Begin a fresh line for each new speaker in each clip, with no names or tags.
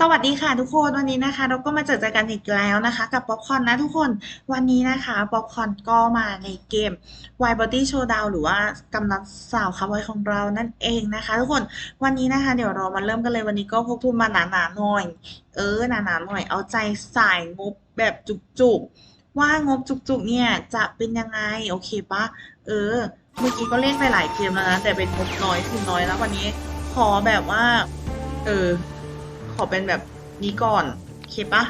สวัสดีค่ะทุกคนวันนี้นะคะ เราก็มาเจอกันอีกแล้วนะคะ กับป๊อปคอนนะทุกคนวันนี้นะคะป๊อปคอนก็มาในเกม Y Body Showdown หรือว่ากำนัดสาวคาร์บอยของเรานั่นเองนะคะ ทุกคนวันนี้นะคะ เดี๋ยวเรามาเริ่มกันเลยวันนี้ก็พกทุนมาหนาๆหน่อย เออหนาๆหน่อยเอาใจสายงบแบบจุกๆ ว่างบจุกๆเนี่ยจะเป็นยังไงโอเคปะเออ เมื่อกี้ก็เล่นไปหลายเกมแล้วนะแต่เป็นงบน้อยทุนน้อยแล้ววันนี้ขอแบบว่า เออ ขอเป็นแบบนี้ก่อนโอเคปะ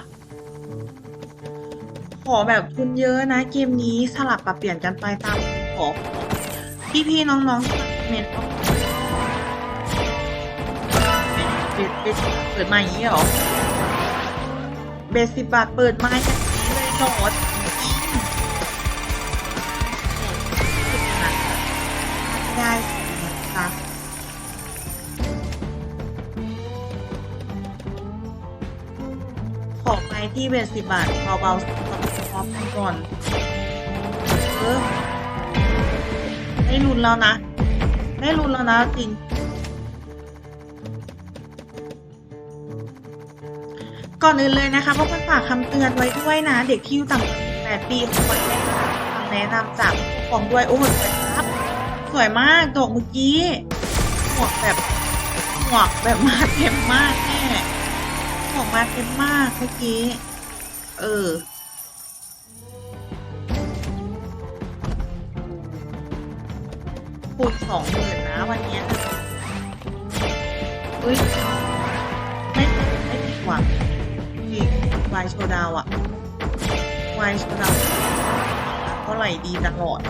ขอแบบทุนเยอะนะเกมนี้สลับปรับเปลี่ยนกันไปตามขอพี่พี่ๆน้องๆที่มาคอมเมนต์ต้องเบสเบสเปิดมาอย่างนี้เหรอเบสิบบาทเปิดมาอย่างนี้เลยโหนดได้ ขอไปที่เบสสิบบาทเบาๆสต็อปกันก่อน เออได้รุนแล้วนะ ได้รุนแล้วนะจริง ก่อนอื่นเลยนะคะพวกคนฝากคำเตือนไว้ด้วยนะ เด็กที่อยู่ต่ำกว่า18ปีควรได้รับคำแนะนำจากผู้ปกครองด้วย โอ้โหสวยครับ สวยมากดอกเมื่อกี้หมวกแบบหมวกแบบมาเต็มมาก มาเต็มมากเมื่อกี้ เออ คูณสองหมื่นนะวันนี้อุ้ย ไม่ไม่ผิดหวังอีกวายโชดาวอะวายโชดาวเท่าไหร่ดีตลอด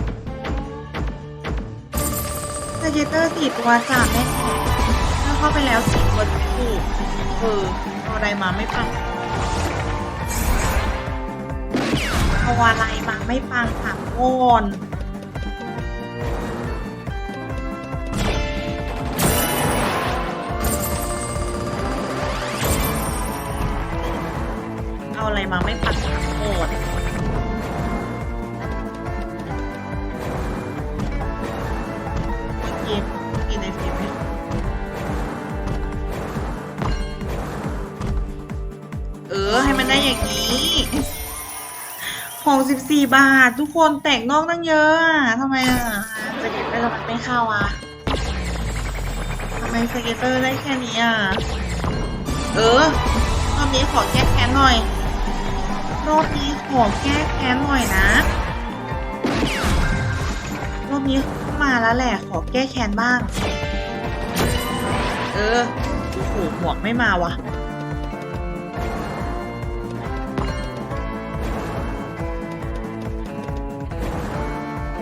สเกเตอร์สี่ตัวสามแม่ถ้าเข้าไปแล้วสี่ตัวถูกเออ เอาอะไรมาไม่ปังเอาอะไรมาไม่ปังถามก่อนเอาอะไรมาไม่ปังถามก่อน เออ ให้มันได้อย่างนี้ของสิบสี่บาท ทุกคนแต่งนอกตั้งเยอะอะทำไมอะสเก็ตเตอร์มันไม่เข้าอะทำไมสเก็ตเตอร์ได้แค่นี้อะ เออรอบนี้ขอแก้แค้นหน่อยรอบนี้ขอแก้แค้นหน่อยนะรอบนี้มาแล้วแหละ ขอแก้แค้นบ้าง เออโอ้โหหมวกไม่มาวะ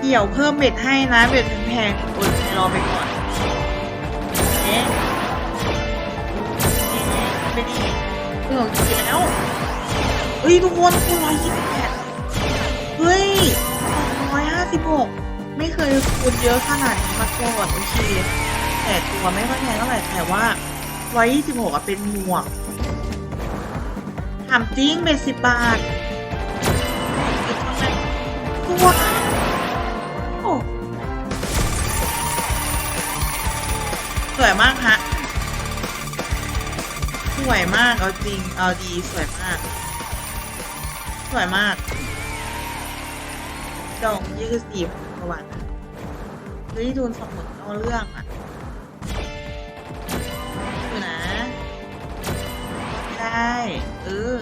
เดี๋ยวเพิ่มเบ็ดให้นะ เบ็ดแพงๆอดรอไปก่อนเอ๊ะไม่ดีเรื่องจริงแล้วเฮ้ยทุกคนคูร้อยยี่สิบแปดเฮ้ยร้อยห้าสิบหกไม่เคยคูณเยอะขนาดนี้มาก่อนโอเคแต่ตัวไม่ค่อยแพงเท่าไหร่แต่ว่าร้อยยี่สิบหกอะเป็นหมวกถามจริงเป็นสิบบาทตัว วยมากฮะ สวยมาก เอาจริง เอาดี สวยมาก สวยมากดอกยี่คือสี่พันกว่าบาทนะเฮ้ยดูนสองหมื่นเอาเรื่องอะดูนะ ได้ เออ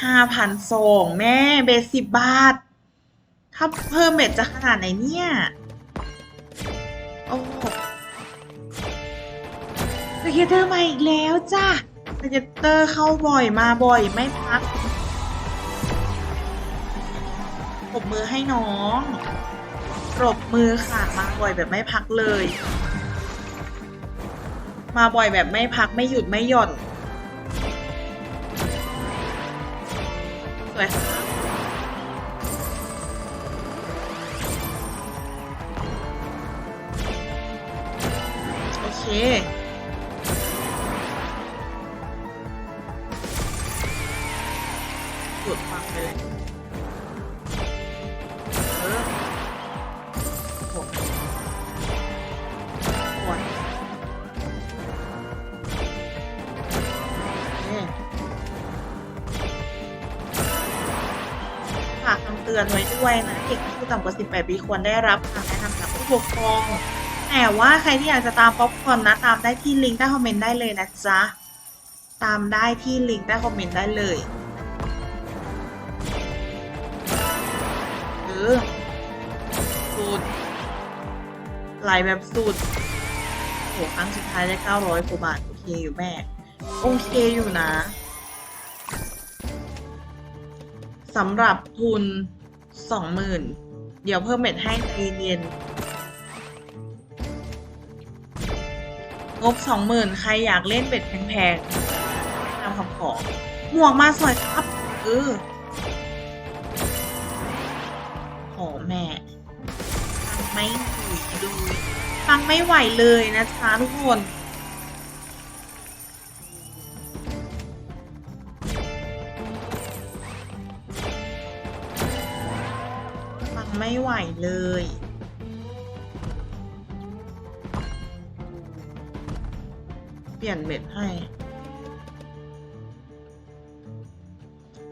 ห้าพันสองแม่ เบสสิบบาท ถ้าเพิ่มเบ็ดจะขนาดไหนเนี่ย โอ้โหสเก็ตเตอร์มาอีกแล้วจ้ะสเก็ตเตอร์เข้าบ่อยมาบ่อยไม่พักปรบมือให้น้องปรบมือค่ะ มาบ่อยแบบไม่พักเลย มาบ่อยแบบไม่พักไม่หยุดไม่หย่อนสวยค่ะ เคหดฟังไปเลยเออหกหกฝากคำเตือนไว้ด้วยนะ เด็กที่ต่ำกว่า 18 ปีควรได้รับคำแนะนำจากผู้ปกครอง แต่ว่าใครที่อยากจะตามป๊อปคอนนะ ตามได้ที่ลิงก์ใต้คอมเมนต์ได้เลยนะจ๊ะ ตามได้ที่ลิงก์ใต้คอมเมนต์ได้เลยเออสุดไหลแบบสุดโหครั้งสุดท้ายได้ 900กว่าบาท โอเคอยู่แม่ โอเคอยู่นะสำหรับทุน 20,000 เดี๋ยวเพิ่มเม็ดให้ใจเย็น งบ20,000ใครอยากเล่นเบ็ดแพงๆตามคำขอหมวกมาสวยครับเออโหแม่ฟังไม่ไหวเลยฟังไม่ไหวเลยนะจ๊ะทุกคนฟังไม่ไหวเลย เปลี่ยนเบ็ดให้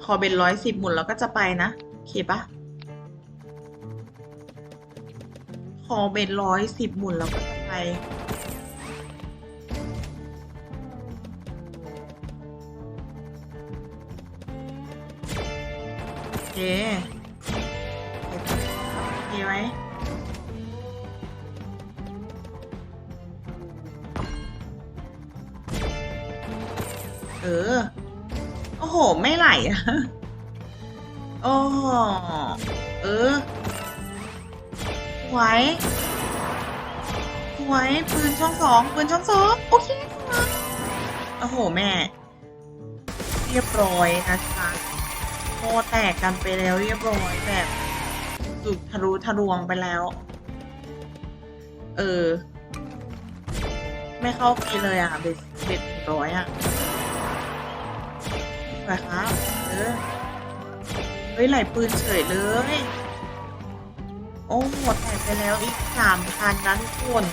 ขอเป็นร้อยสิบหมุนแล้วก็จะไปนะโอเคปะขอเบ็ดร้อยสิบหมุนแล้วก็จะไปโอเค ไม่ไหลอะโอ้เออสวยสวยปืนช่องสองปืนช่องสองโอเคโอ้โหแม่ เรียบร้อยนะคะโคแตกกันไปแล้วเรียบร้อยแบบสุดทะลุทะลวงไปแล้ว เออ ไม่เข้าปีเลยอะเบ็ดเบ็ดร้อยอะ สวยครับเออเฮ้ยไหลปืนเฉยเลย โอ้หมดแผลไปแล้วอีกสามพันนั้นคน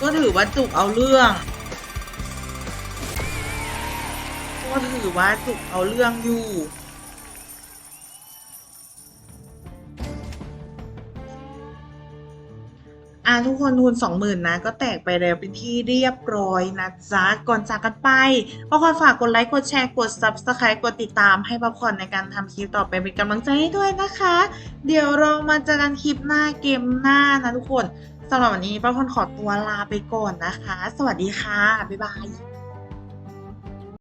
ก็ถือว่าจุกเอาเรื่องก็ถือว่าจุกเอาเรื่องอยู่ะทุกคนทุนสองหมื่นนะ ก็แตกไปแล้วเป็นที่เรียบร้อยนะจ๊ะ ก่อนจากกันไปก็ขอนฝากกดไลค์ กดแชร์ กด subscribe กดติดตามให้ป๊อปคอร์นในการทำคลิปต่อไปเป็นกำลังใจให้ด้วยนะคะ เดี๋ยวเรามาเจอกันคลิปหน้าเกมหน้านะทุกคนสำหรับวันนี้ป๊อปคอร์นขอตัวลาไปก่อนนะคะ สวัสดีค่ะ บ๊ายบาย